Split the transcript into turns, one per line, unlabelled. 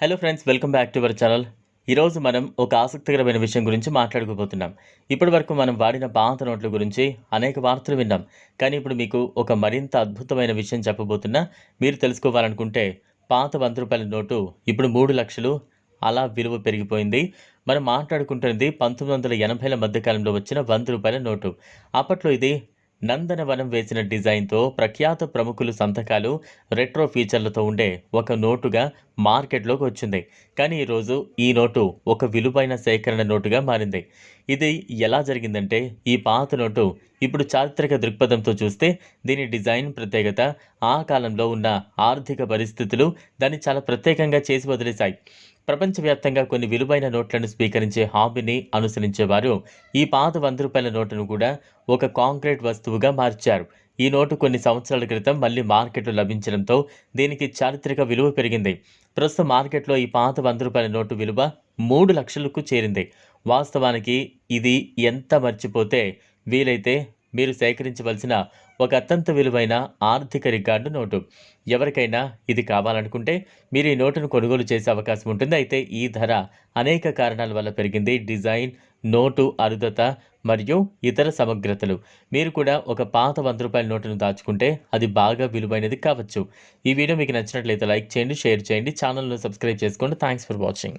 Hello friends welcome back to our channel ఈరోజు మనం ఒక ఆసక్తికరమైన విషయం గురించి మాట్లాడుకోబోతున్నాం. ఇప్పటి వరకు మనం వాడిన పాత నోట్ల గురించి అనేక వార్తలు విన్నాం. కానీ ఇప్పుడు మీకు ఒక మరింత అద్భుతమైన విషయం చెప్పబోతున్నా. మీరు తెలుసుకోవాలనుకుంటే పాత వంద రూపాయల నోటు ఇప్పుడు మూడు లక్షలు. అలా విలువ పెరిగిపోయింది. మనం మాట్లాడుకుంటున్నది పంతొమ్మిది వందల ఎనభైల మధ్యకాలంలో వచ్చిన వంద రూపాయల నోటు. అప్పట్లో ఇది నందనవనం వేసిన డిజైన్తో ప్రఖ్యాత ప్రముఖులు సంతకాలు రెట్రో ఫీచర్లతో ఉండే ఒక నోటుగా మార్కెట్లోకి వచ్చింది. కానీ ఈరోజు ఈ నోటు ఒక విలువైన సేకరణ నోటుగా మారింది. ఇది ఎలా జరిగిందంటే ఈ పాత నోటు ఇప్పుడు చారిత్రక దృక్పథంతో చూస్తే దీని డిజైన్ ప్రత్యేకత ఆ కాలంలో ఉన్న ఆర్థిక పరిస్థితులు దాన్ని చాలా ప్రత్యేకంగా చేసి వదిలేశాయి. ప్రపంచవ్యాప్తంగా కొన్ని విలువైన నోట్లను స్వీకరించే హాబీని అనుసరించేవారు ఈ పాత వంద రూపాయల నోటును కూడా ఒక కాంక్రీట్ వస్తువుగా మార్చారు. ఈ నోటు కొన్ని సంవత్సరాల క్రితం మళ్ళీ మార్కెట్లో లభించడంతో దీనికి చారిత్రక విలువ పెరిగింది. ప్రస్తుతం మార్కెట్లో ఈ పాత వంద రూపాయల నోటు విలువ మూడు లక్షలకు చేరింది. వాస్తవానికి ఇది ఎంత మర్చిపోతే వీలైతే మీరు సేకరించవలసిన ఒక అత్యంత విలువైన ఆర్థిక రికార్డు నోటు. ఎవరికైనా ఇది కావాలనుకుంటే మీరు ఈ నోటును కొనుగోలు చేసే అవకాశం ఉంటుంది. అయితే ఈ ధర అనేక కారణాల వల్ల పెరిగింది. డిజైన్ నోటు అరుదత మరియు ఇతర సమగ్రతలు. మీరు కూడా ఒక పాత వంద రూపాయల నోటును దాచుకుంటే అది బాగా విలువైనది కావచ్చు. ఈ వీడియో మీకు నచ్చినట్లయితే లైక్ చేయండి షేర్ చేయండి ఛానల్ను సబ్స్క్రైబ్ చేసుకోండి. Thanks for watching.